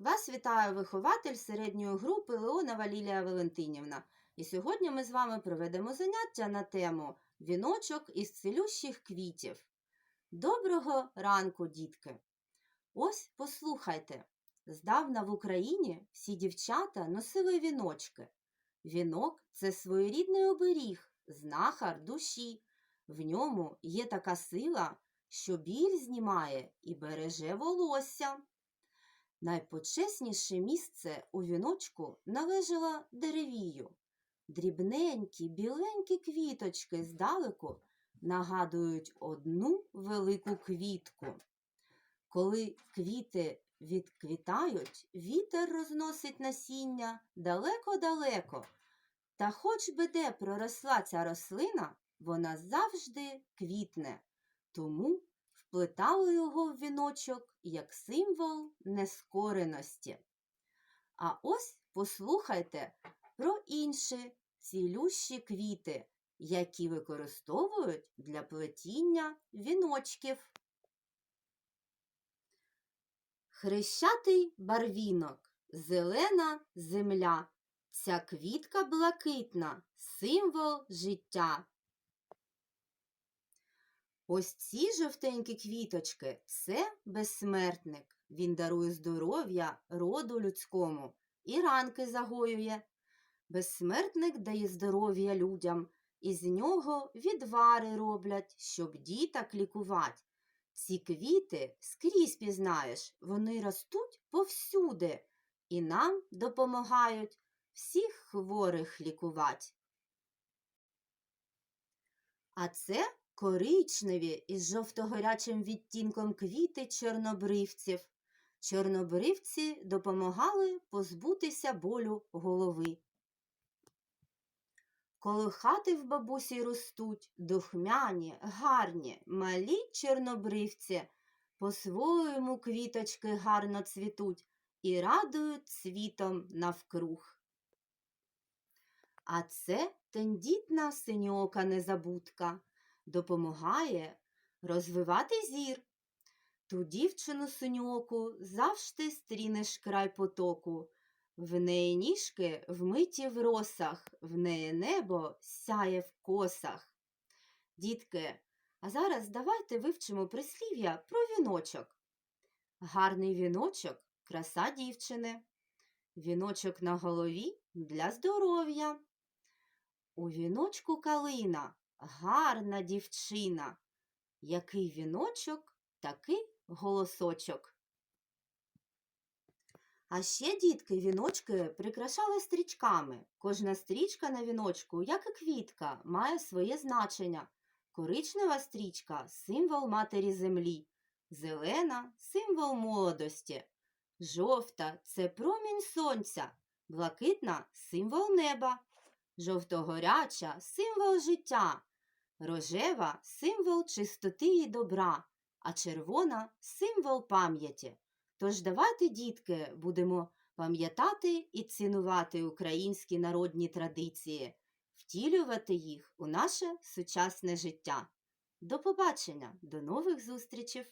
Вас вітає вихователь середньої групи Леонова Лілія Валентинівна. І сьогодні ми з вами проведемо заняття на тему Віночок із цілющих квітів. Доброго ранку, дітки! Ось послухайте. Здавна в Україні всі дівчата носили віночки. Вінок це своєрідний оберіг, знахар душі. В ньому є така сила, що біль знімає і береже волосся. Найпочесніше місце у віночку належало деревію. Дрібненькі, біленькі квіточки здалеку нагадують одну велику квітку. Коли квіти відквітають, вітер розносить насіння далеко-далеко. Та хоч би де проросла ця рослина, вона завжди квітне. Тому вплетали його в віночок як символ нескореності. А ось послухайте про інші цілющі квіти, які використовують для плетіння віночків. Хрещатий барвінок, зелена земля. Ця квітка блакитна, символ життя. Ось ці жовтенькі квіточки це безсмертник. Він дарує здоров'я роду людському і ранки загоює. Безсмертник дає здоров'я людям, і з нього відвари роблять, щоб діток лікувати. Ці квіти скрізь пізнаєш, вони ростуть повсюди і нам допомагають всіх хворих лікувати. А це коричневі із жовто-горячим відтінком квіти чорнобривців. Чорнобривці допомагали позбутися болю голови. Коли хати в бабусі ростуть, духмяні, гарні, малі чорнобривці, по-своєму квіточки гарно цвітуть і радують цвітом навкруг. А це тендітна синьока незабудка допомагає розвивати зір. Ту дівчину синьоку завжди стрінеш край потоку. В неї ніжки вмиті в росах, в неї небо сяє в косах. Дітки, а зараз давайте вивчимо прислів'я про віночок. Гарний віночок краса дівчини. Віночок на голові для здоров'я. У віночку калина гарна дівчина. Який віночок, такий голосочок. А ще дітки віночки прикрашали стрічками. Кожна стрічка на віночку, як і квітка, має своє значення. Коричнева стрічка символ матері землі, зелена символ молодості. Жовта це промінь сонця, блакитна символ неба, жовтогоряча символ життя, рожева символ чистоти і добра, а червона символ пам'яті. Тож давайте, дітки, будемо пам'ятати і цінувати українські народні традиції, втілювати їх у наше сучасне життя. До побачення, до нових зустрічей!